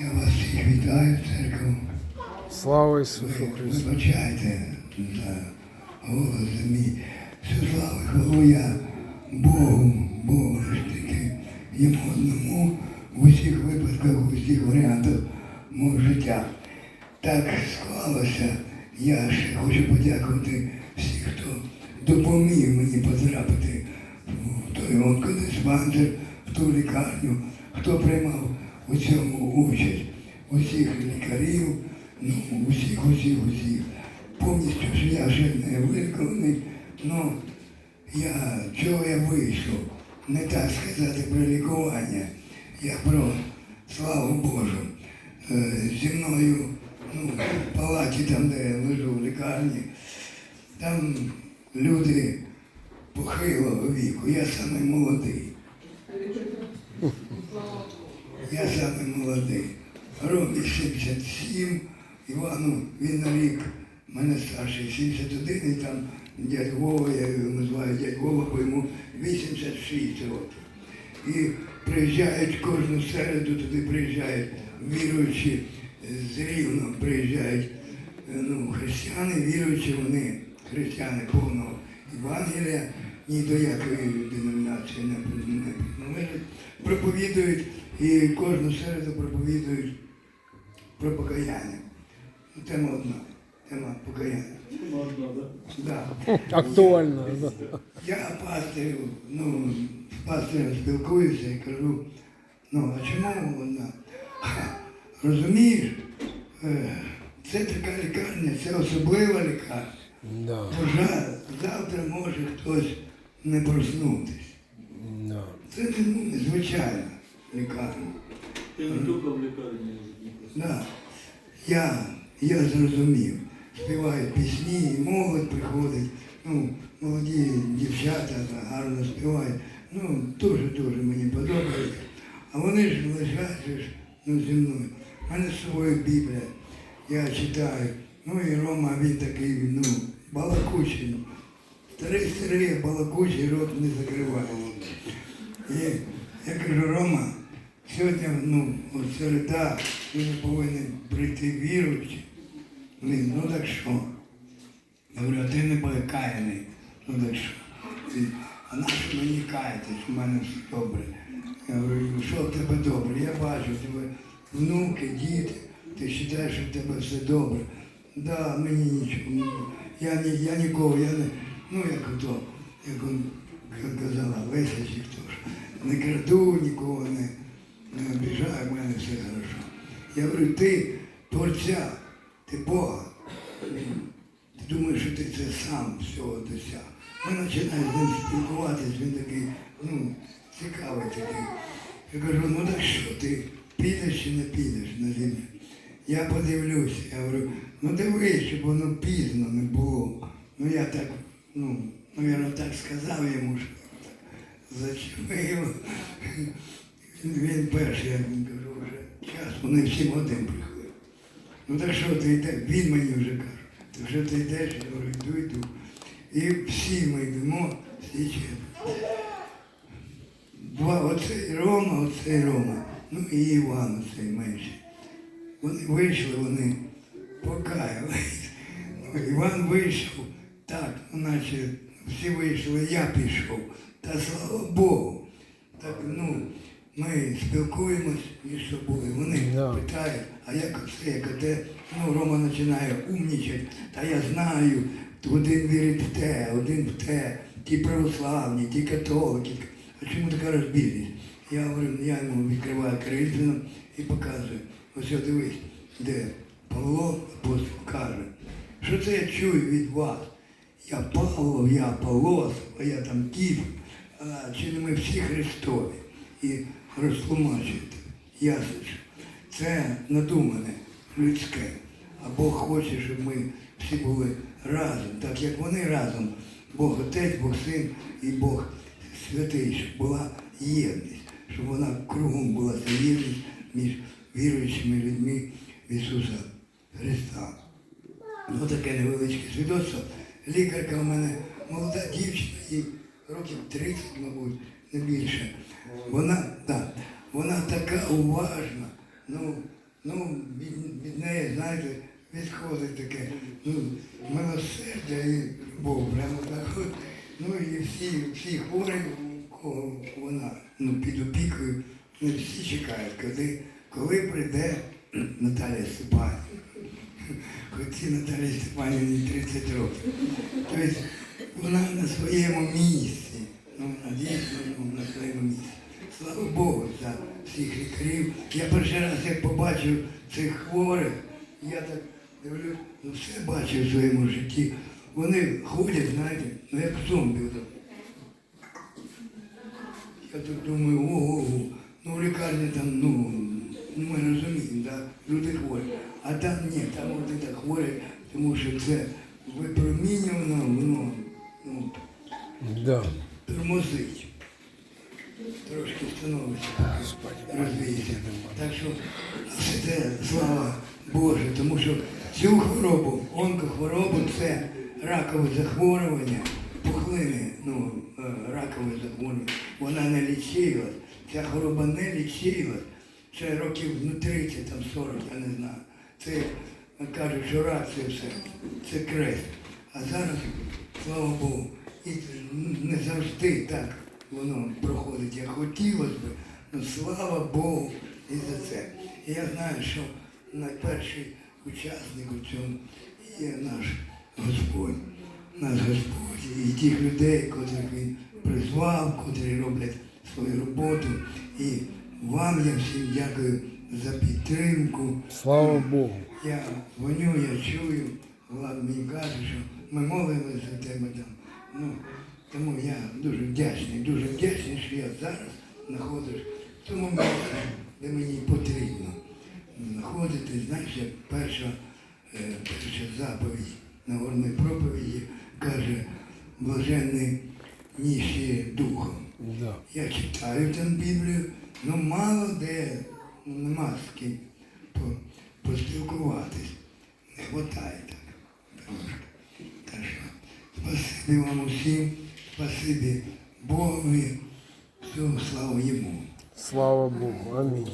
Я вас всіх вітаю, церкву. Слава Ісусу Христу! Вибачайте за голос мій. Всю славу і хвалу я Богу, Богу ж таки, йому одному в усіх випадках, в усіх варіантах мого життя. Так склалося. Я ще хочу подякувати всіх, хто допоміг мені потрапити в той онкодиспансер, в ту лікарню, хто приймав у цьому участь. Усіх лікарів, ну, усіх, усіх, усіх. Повністю ж я ще не виконаний, але я, чого я вийшов? Не так сказати про лікування, як про славу Божу. Е, Зі мною ну, в палаті, там, де я лежу в лікарні, там люди похилого віку, я самий молодий. Я самий молодий. Ромі 77, Івану він на рік, мене старший 71, і там дядь Вова, я його називаю дядь Вова, бо йому 86 років. І приїжджають кожну середу, туди приїжджають віруючі з Рівно, приїжджають е, ну, християни, віруючі, вони християни повного Євангелія, ні до якої деномінації не при- не приналежать, проповідують і кожну середу проповідують про покаяння. Ну, Тема одна, тема покаяння. Да. Актуально, да. Я пастирю, ну, з пастирем спілкуюся і кажу, ну, а чому вона? Розумієш, е, це така лікарня, це особлива лікарня. Да, Бо завтра може хтось не проснутись. да. Це не, ну, незвичайна лікарня. Ти не тільки в лікарні. Да. Я, я зрозумів. Співають пісні, і молодь приходить. Ну, молоді дівчата гарно співають. Ну, дуже-дуже мені подобається. А вони ж лежать ну, зі мною. У мене з собою Біблія. Я читаю. Ну і Рома, він такий, ну, балакучий. Старий старий, балакучий, рот не закриває. І я кажу, Рома, сьогодні, ну, середа, він повинен прийти віруючий. Він, ну так що? Я говорю, а ти не каяний. Ну так що? Він, а нащо мені каятись? У мене все добре. Я говорю, «Ну, що в тебе добре? Я бачу, в тебе внуки, діти, ти вважаєш, що в тебе все добре. Да, мені нічого. ну, Я, я нікого, я не, ну як то, як он казала, Леся ж, не краду, нікого не, не обіжаю, в мене все хорошо. Я говорю, ти творця, ти Бога. Ти думаєш, що ти це сам всього досяг. Ми починаємо з ним спілкуватись, він такий, ну, цікавий такий. Я кажу, ну так що, ти підеш чи не підеш на землю? Я подивлюся, я говорю, ну дивись, щоб воно пізно не було. Ну я так, ну, мабуть, так сказав йому, що так зачепило. Він, він перший, я йому кажу, вже час, вони всі один приходять. Ну так що ти йдеш? Він мені вже каже, ти вже ти йдеш, я говорю, йду, йду. І всі ми йдемо, всі. Два, оцей Рома, оцей Рома, ну і Іван оцей менший. Вони вийшли, вони покаялись. Ну, Іван вийшов, наче всі вийшли, я пішов. Та слава Богу. Так, ну, ми спілкуємось між собою. Вони Да. питають, а як це, як те, ну, Рома починає умнічати, та я знаю, один вірить в те, один в те, ті православні, ті католики. А чому така розбіжність? Я говорю, я йому відкриваю крильцину і показую. Ось дивись, де Павло апостол каже, що це я чую від вас? Я Павло, я Павлос, а я там Кіф, а чи не ми всі Христові? І розтлумачуєте. Ясно, що це надумане, людське. А Бог хоче, щоб ми всі були разом, так як вони разом. Бог Отець, Бог Син і Бог Святий, щоб була єдність, щоб вона кругом була ця єдність між віруючими людьми Ісуса Христа. Ну таке невеличке свідоцтво. Лікарка у мене молода дівчина, їй років 30, мабуть, не більше. Вона, так, вона така уважна. Ну, Ну, від, від неї, знаєте, відходить таке, ну, милосердя і Бог, прямо так. Ну і всі, всі хворі, кого вона ну, під опікою, всі чекають, коли, коли прийде Наталія Степанівна. Хоч ці Наталії Степанівні 30 років. Тобто вона на своєму місці. Ну, вона дійсно ну, на своєму місці. Слава Богу за всіх лікарів. Я перший раз як побачив цих хворих, я так дивлюсь, ну все бачив в своєму житті. Вони ходять, знаєте, ну як зомбі. Я тут думаю, ого, ну в лікарні там, ну, ми розуміємо, да, люди хворі. А там ні, там вони так хворі, тому що це випромінювано, воно ну, Да. тормозить. Трошки становиться, розвіється. Так що все це слава Боже, тому що цю хворобу, онкохворобу це ракове захворювання, пухлини, ну, е, ракове захворювання, вона не лічилась. Ця хвороба не лічилась. Ще років ну, 30, там 40, я не знаю. Це кажуть, що рак це все, це крест. А зараз, слава Богу, і не завжди так воно проходить, як хотілося б. Ну слава Богу і за це. І я знаю, що найперший учасник у цьому є наш Господь. Наш Господь і тих людей, котрих він призвав, котрі роблять свою роботу. І вам я всім дякую за підтримку. Слава Богу. Я дзвоню, я чую, Влад мені каже, що ми молилися за тебе там. Ну, тому я дуже вдячний, дуже вдячний, що я зараз знаходжусь в тому місці, де мені потрібно знаходитись. Знаєш, як перша, е, перша заповідь Нагорної проповіді каже, блаженний ніші духом. Да. Я читаю там Біблію, але мало де ну, нема з ким поспілкуватись. Не вистачає так. Так що спасибі вам усім, спасибі Богові, всього слава йому. Слава Богу. Амінь.